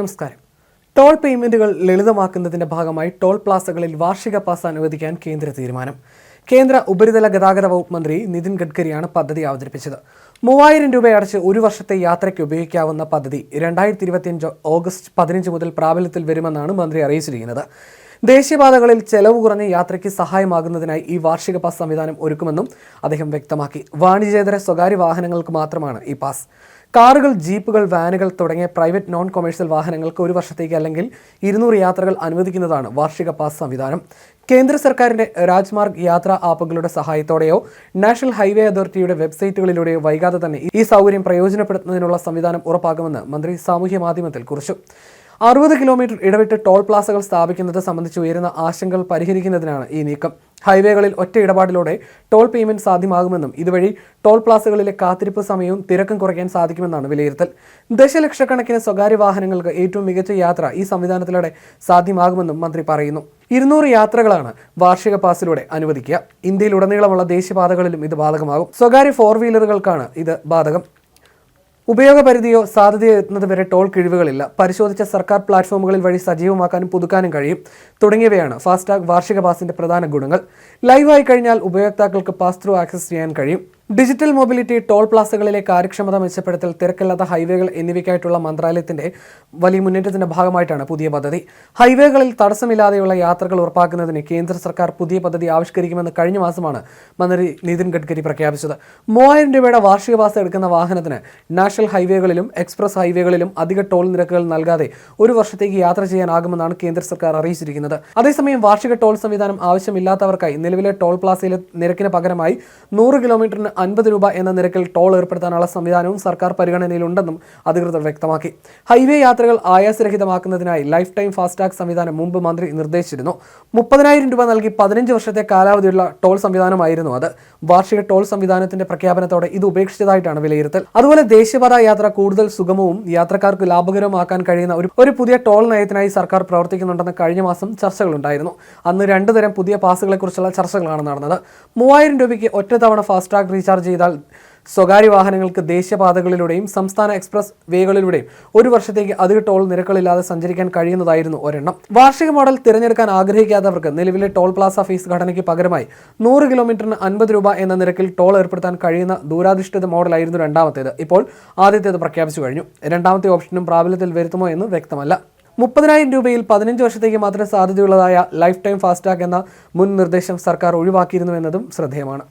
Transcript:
നമസ്കാരം. ടോൾ പേയ്മെന്റുകൾ ലളിതമാക്കുന്നതിന്റെ ഭാഗമായി ടോൾ പ്ലാസകളിൽ വാർഷിക പാസ് അനുവദിക്കാൻ കേന്ദ്ര തീരുമാനം. കേന്ദ്ര ഉപരിതല ഗതാഗത വകുപ്പ് മന്ത്രി നിതിൻ ഗഡ്കരിയാണ് പദ്ധതി അവതരിപ്പിച്ചത്. മൂവായിരം രൂപ അടച്ച് ഒരു വർഷത്തെ യാത്രയ്ക്ക് ഉപയോഗിക്കാവുന്ന പദ്ധതി രണ്ടായിരത്തി ഇരുപത്തിയഞ്ച് ഓഗസ്റ്റ് പതിനഞ്ച് മുതൽ പ്രാബല്യത്തിൽ വരുമെന്നാണ് മന്ത്രി അറിയിച്ചിരിക്കുന്നത്. ദേശീയപാതകളിൽ ചെലവ് കുറഞ്ഞ യാത്രയ്ക്ക് സഹായമാകുന്നതിനായി ഈ വാർഷിക പാസ് സംവിധാനം ഒരുക്കുമെന്നും അദ്ദേഹം വ്യക്തമാക്കി. വാണിജ്യേതര സ്വകാര്യ വാഹനങ്ങൾക്ക് മാത്രമാണ് ഈ പാസ്. കാറുകൾ ജീപ്പുകൾ വാനുകൾ തുടങ്ങിയ പ്രൈവറ്റ് നോൺ കൊമേഴ്സ്യൽ വാഹനങ്ങൾക്ക് ഒരു വർഷത്തേക്ക് അല്ലെങ്കിൽ ഇരുന്നൂറ് യാത്രകൾ അനുവദിക്കുന്നതാണ് വാർഷിക പാസ് സംവിധാനം. കേന്ദ്ര സർക്കാരിന്റെ രാജ്മാർഗ് യാത്രാ ആപ്പുകളുടെ സഹായത്തോടെയോ നാഷണൽ ഹൈവേ അതോറിറ്റിയുടെ വെബ്സൈറ്റുകളിലൂടെയോ വൈകാതെ തന്നെ ഈ സൗകര്യം പ്രയോജനപ്പെടുത്തുന്നതിനുള്ള സംവിധാനം ഉറപ്പാക്കുമെന്ന് മന്ത്രി സാമൂഹ്യ മാധ്യമത്തിൽ കുറിച്ചു. അറുപത് കിലോമീറ്റർ ഇടവിട്ട് ടോൾ പ്ലാസകൾ സ്ഥാപിക്കുന്നത് സംബന്ധിച്ച് ഉയരുന്ന ആശങ്കകൾ പരിഹരിക്കുന്നതിനാണ് ഈ നീക്കം. ഹൈവേകളിൽ ഒറ്റ ഇടപാടിലൂടെ ടോൾ പേയ്മെന്റ് സാധ്യമാകുമെന്നും ഇതുവഴി ടോൾ പ്ലാസകളിലെ കാത്തിരിപ്പ് സമയവും തിരക്കും കുറയ്ക്കാൻ സാധിക്കുമെന്നാണ് വിലയിരുത്തൽ. ദശലക്ഷക്കണക്കിന് സ്വകാര്യ വാഹനങ്ങൾക്ക് ഏറ്റവും മികച്ച യാത്ര ഈ സംവിധാനത്തിലൂടെ സാധ്യമാകുമെന്നും മന്ത്രി പറയുന്നു. ഇരുന്നൂറ് യാത്രകളാണ് വാർഷിക പാസിലൂടെ അനുവദിക്കുക. ഇന്ത്യയിലുടനീളമുള്ള ദേശീയപാതകളിലും ഇത് ബാധകമാകും. സ്വകാര്യ ഫോർ വീലറുകൾക്കാണ് ഇത് ബാധകം. ഉപയോഗപരിധിയോ സാധ്യതയോ എത്തുന്നത് വരെ ടോൾ കിഴിവുകളില്ല. പരിശോധിച്ച സർക്കാർ പ്ലാറ്റ്ഫോമുകളിൽ വഴി സജീവമാക്കാനും പുതുക്കാനും കഴിയും. തുടങ്ങിയവയാണ് ഫാസ്ടാഗ് വാർഷിക പാസിന്റെ പ്രധാന ഗുണങ്ങൾ. ലൈവായി കഴിഞ്ഞാൽ ഉപയോക്താക്കൾക്ക് പാസ് ത്രൂ ആക്സസ് ചെയ്യാൻ കഴിയും. ഡിജിറ്റൽ മൊബിലിറ്റി ടോൾ പ്ലാസകളിലെ കാര്യക്ഷമത മെച്ചപ്പെടുത്തൽ തിരക്കില്ലാത്ത ഹൈവേകൾ എന്നിവയ്ക്കായിട്ടുള്ള മന്ത്രാലയത്തിന്റെ വലിയ മുന്നേറ്റത്തിന്റെ ഭാഗമായിട്ടാണ് പുതിയ പദ്ധതി. ഹൈവേകളിൽ തടസ്സമില്ലാതെയുള്ള യാത്രകൾ ഉറപ്പാക്കുന്നതിന് കേന്ദ്ര സർക്കാർ പുതിയ പദ്ധതി ആവിഷ്കരിക്കുമെന്ന് കഴിഞ്ഞ മാസമാണ് മന്ത്രി നിതിൻ ഗഡ്കരി പ്രഖ്യാപിച്ചത്. മൂവായിരം രൂപയുടെ വാർഷിക പാസ് എടുക്കുന്ന വാഹനത്തിന് നാഷണൽ ഹൈവേകളിലും എക്സ്പ്രസ് ഹൈവേകളിലും അധിക ടോൾ നിരക്കുകൾ നൽകാതെ ഒരു വർഷത്തേക്ക് യാത്ര ചെയ്യാനാകുമെന്നാണ് കേന്ദ്ര സർക്കാർ അറിയിച്ചിരിക്കുന്നത്. അതേസമയം വാർഷിക ടോൾ സംവിധാനം ആവശ്യമില്ലാത്തവർക്കായി നിലവിലെ ടോൾ പ്ലാസയിലെ നിരക്കിന് പകരമായി നൂറ് കിലോമീറ്ററിന് അൻപത് രൂപ എന്ന നിരക്കിൽ ടോൾ ഏർപ്പെടുത്താനുള്ള സംവിധാനവും സർക്കാർ പരിഗണനയിലുണ്ടെന്നും അധികൃതർ വ്യക്തമാക്കി. ഹൈവേ യാത്രകൾ ആയാസരഹിതമാക്കുന്നതിനായി ലൈഫ് ടൈം ഫാസ്ടാഗ് സംവിധാനം മുമ്പ് മന്ത്രി നിർദ്ദേശിച്ചിരുന്നു. മുപ്പതിനായിരം രൂപ നൽകി പതിനഞ്ച് വർഷത്തെ കാലാവധിയുള്ള ടോൾ സംവിധാനമായിരുന്നു അത്. വാർഷിക ടോൾ സംവിധാനത്തിന്റെ പ്രഖ്യാപനത്തോടെ ഇത് ഉപേക്ഷിച്ചതായിട്ടാണ് വിലയിരുത്തൽ. അതുപോലെ ദേശീയപാത യാത്ര കൂടുതൽ സുഗമവും യാത്രക്കാർക്ക് ലാഭകരമാക്കാൻ കഴിയുന്ന ഒരു ഒരു പുതിയ ടോൾ നയത്തിനായി സർക്കാർ പ്രവർത്തിക്കുന്നുണ്ടെന്ന് കഴിഞ്ഞ മാസം ചർച്ചകളുണ്ടായിരുന്നു. അന്ന് രണ്ടു തരം പുതിയ പാസുകളെക്കുറിച്ചുള്ള ചർച്ചകളാണ് നടന്നത്. മൂവായിരം രൂപയ്ക്ക് ഒറ്റ ഒറ്റത്തവണ ഫാസ്ടാഗ് റീചാർജ് ചെയ്താൽ സ്വകാര്യ വാഹനങ്ങൾക്ക് ദേശീയപാതകളിലൂടെയും സംസ്ഥാന എക്സ്പ്രസ് വേകളിലൂടെയും ഒരു വർഷത്തേക്ക് അധിക ടോൾ നിരക്കുകളില്ലാതെ സഞ്ചരിക്കാൻ കഴിയുന്നതായിരുന്നു ഒരെണ്ണം. വാർഷിക മോഡൽ തിരഞ്ഞെടുക്കാൻ ആഗ്രഹിക്കാത്തവർക്ക് നിലവിലെ ടോൾ പ്ലാസ ഫീസ് ഘടനയ്ക്ക് പകരമായി നൂറ് കിലോമീറ്ററിന് അൻപത് രൂപ എന്ന നിരക്കിൽ ടോൾ ഏർപ്പെടുത്താൻ കഴിയുന്ന ദൂരാധിഷ്ഠിത മോഡലായിരുന്നു രണ്ടാമത്തേത്. ഇപ്പോൾ ആദ്യത്തേത് പ്രഖ്യാപിച്ചു കഴിഞ്ഞു. രണ്ടാമത്തെ ഓപ്ഷനും പ്രാബല്യത്തിൽ വരുത്തുമോ എന്ന് വ്യക്തമല്ല. മുപ്പതിനായിരം രൂപയിൽ പതിനഞ്ച് വർഷത്തേക്ക് മാത്രമേ സാധ്യതയുള്ളതായ ലൈഫ് ടൈം ഫാസ്ടാഗ് എന്ന മുൻ നിർദ്ദേശം സർക്കാർ ഒഴിവാക്കിയിരുന്നു എന്നതും ശ്രദ്ധേയമാണ്.